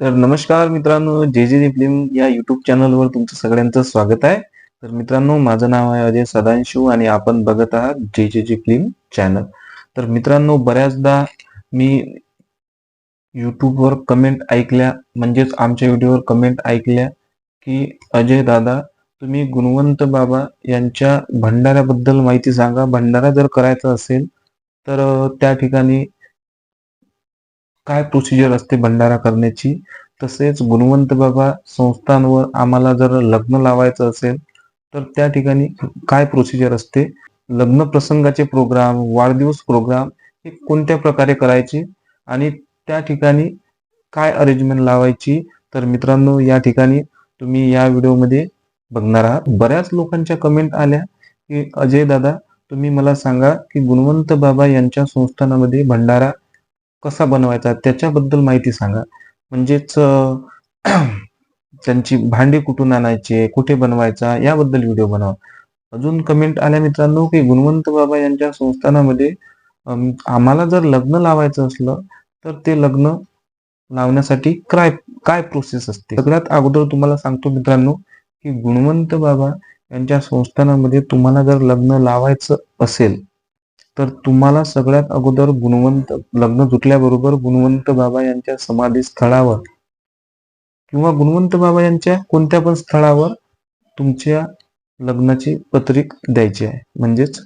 तर नमस्कार मित्रांनो जे जे फिल्म या युट्यूब चॅनलवर तुमचं सगळ्यांचं स्वागत आहे. तर मित्रांनो माझं नाव आहे अजय सदांशू आणि आपण बघत आहात जे जे जी फिल्म चॅनल तर मित्रांनो बऱ्याचदा मी युट्यूबवर कमेंट ऐकल्या म्हणजेच आमच्या व्हिडिओवर कमेंट ऐकल्या की अजय दादा तुम्ही गुणवंत बाबा यांच्या भंडाऱ्याबद्दल माहिती सांगा. भंडारा जर करायचा असेल तर त्या ठिकाणी काय प्रोसिजर असते भंडारा करण्याची? तसेच गुणवंत बाबा संस्थांवर आम्हाला जर लग्न लावायचं असेल तर त्या ठिकाणी काय प्रोसिजर असते? लग्न प्रसंगाचे प्रोग्राम वाढदिवस प्रोग्राम हे कोणत्या प्रकारे करायचे? आणि त्या ठिकाणी काय अरेंजमेंट लावायची? तर मित्रांनो या ठिकाणी तुम्ही या व्हिडिओमध्ये बघणार आहात. बऱ्याच लोकांच्या कमेंट आल्या की अजय दादा तुम्ही मला सांगा की गुणवंत बाबा यांच्या संस्थानामध्ये भंडारा कसा बनवायचा त्याच्याबद्दल माहिती सांगा. म्हणजेच त्यांची भांडी कुठून आणायचे कुठे बनवायचा याबद्दल व्हिडिओ बनवा. अजून कमेंट आल्या मित्रांनो की गुणवंत बाबा यांच्या संस्थानामध्ये आम्हाला जर लग्न लावायचं असलं तर ते लग्न लावण्यासाठी काय काय प्रोसेस असते? सगळ्यात अगोदर तुम्हाला सांगतो मित्रांनो की गुणवंत बाबा यांच्या संस्थानामध्ये तुम्हाला जर लग्न लावायचं असेल तर तुम्हाला सगळ्यात अगोदर गुणवंत लग्न जुटल्याबरोबर गुणवंत बाबा यांच्या समाधी स्थळावर किंवा गुणवंत बाबा यांच्या कोणत्या पण स्थळावर तुमच्या लग्नाची पत्रिक द्यायची आहे. म्हणजेच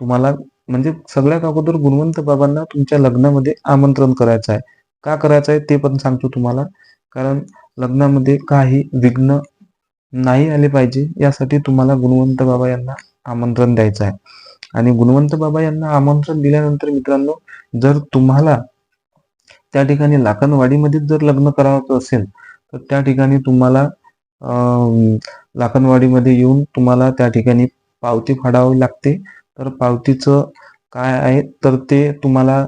तुम्हाला म्हणजे सगळ्यात अगोदर गुणवंत बाबांना तुमच्या लग्नामध्ये आमंत्रण करायचं आहे. का करायचं आहे ते पण सांगतो तुम्हाला. कारण लग्नामध्ये काही विघ्न नाही आले पाहिजे यासाठी तुम्हाला गुणवंत बाबा यांना आमंत्रण द्यायचं आहे. आणि गुणवंत बाबा यांना आमंत्रण दिल्यानंतर मित्रांनो जर तुम्हाला त्या ठिकाणी लाखनवाडीमध्ये जर लग्न करावं असेल तर त्या ठिकाणी तुम्हाला लाखनवाडीमध्ये येऊन तुम्हाला त्या ठिकाणी पावती फाडावी लागते. तर पावतीचं काय आहे तर ते तुम्हाला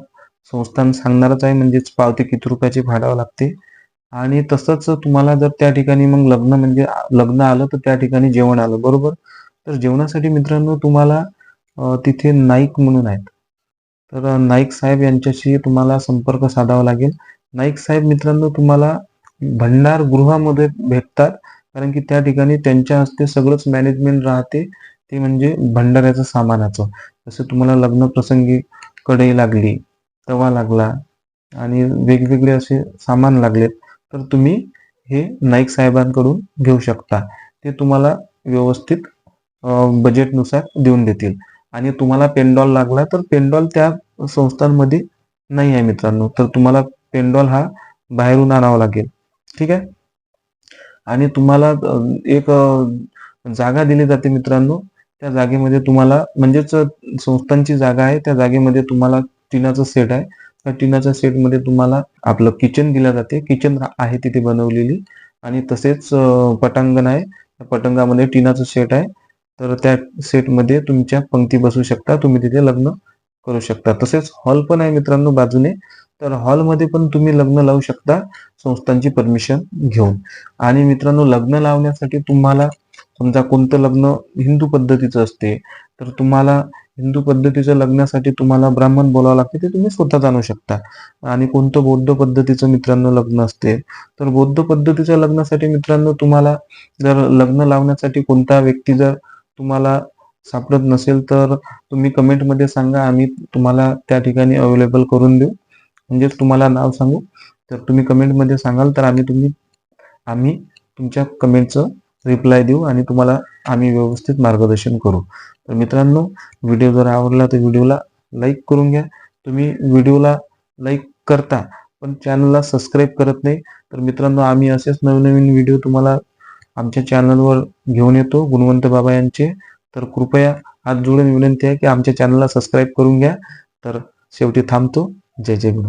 संस्थान सांगणारच आहे म्हणजेच पावती किती रुपयाची फाडावं लागते. आणि तसंच तुम्हाला जर त्या ठिकाणी मग लग्न म्हणजे लग्न आलं तर त्या ठिकाणी जेवण आलं बरोबर? तर जेवणासाठी मित्रांनो तुम्हाला तिथे नाईक म्हणून आहेत. तर नाईक साहेब यांच्याशी तुम्हाला संपर्क साधावा लागेल. नाईक साहेब मित्रांनो तुम्हाला भंडार गृहामध्ये भेटतात. कारण की त्या ठिकाणी त्यांच्या हस्ते सगळंच मॅनेजमेंट राहते. ते म्हणजे भंडाऱ्याचं सामानाचं. जसं तुम्हाला लग्न प्रसंगी कढई लागली तवा लागला आणि वेगवेगळे असे सामान लागलेत. तर तुम्ही हे नाईक साहेबांकडून घेऊ शकता. ते तुम्हाला व्यवस्थित बजेटनुसार देऊन देतील. आणि तुम्हाला पेंडॉल लागला तर पेंडॉल त्या संस्थांमध्ये नाही आहे मित्रांनो. तर तुम्हाला पेंडॉल हा बाहेरून आणावा लागेल. ठीक आहे? आणि तुम्हाला एक जागा दिली जाते मित्रांनो. त्या जागेमध्ये तुम्हाला म्हणजेच संस्थांची जागा आहे. त्या जागेमध्ये तुम्हाला टिनाचं सेट आहे. त्या टिनाच्या सेटमध्ये तुम्हाला आपलं किचन दिलं जाते. किचन आहे तिथे बनवलेली. आणि तसेच पटांगण आहे. त्या पटांगणामध्ये टिनाचं सेट आहे. तर त्या सेटमध्ये तुमच्या पंक्ती बसू शकता. तुम्ही तिथे लग्न करू शकता. तसेच हॉल पण आहे मित्रांनो बाजूने. तर हॉलमध्ये पण तुम्ही लग्न लावू शकता संस्थांची परमिशन घेऊन. आणि मित्रांनो लग्न लावण्यासाठी तुम्हाला समजा कोणतं लग्न हिंदू पद्धतीचं असते तर तुम्हाला हिंदू पद्धतीचं लग्नासाठी तुम्हाला ब्राह्मण बोलावं लागते ते तुम्ही स्वतः जाणू शकता. आणि कोणतं बौद्ध पद्धतीचं मित्रांनो लग्न असते तर बौद्ध पद्धतीच्या लग्नासाठी मित्रांनो तुम्हाला जर लग्न लावण्यासाठी कोणता व्यक्ती जर तुम्हाला सापडत नसेल तर तुम्ही कमेंटमध्ये सांगा. आम्ही तुम्हाला त्या ठिकाणी अवेलेबल करून देऊ. म्हणजेच तुम्हाला नाव सांगू. तर तुम्ही कमेंटमध्ये सांगाल तर आम्ही तुम्ही आम्ही तुमच्या कमेंटचं रिप्लाय देऊ आणि तुम्हाला आम्ही व्यवस्थित मार्गदर्शन करू. तर मित्रांनो व्हिडिओ जर आवडला तर व्हिडिओला लाईक करून घ्या. तुम्ही व्हिडिओला लाईक करता पण चॅनलला सबस्क्राईब करत नाही. तर मित्रांनो आम्ही असेच नवनवीन व्हिडिओ तुम्हाला आमच्या चॅनलवर घेऊन येतो. गुणवंत बाबा यांचे. तर कृपया हात जोडून विनंती आहे की आमच्या चॅनलला सबस्क्राईब करून घ्या. तर शेवटी थांबतो. जय जय गुरु.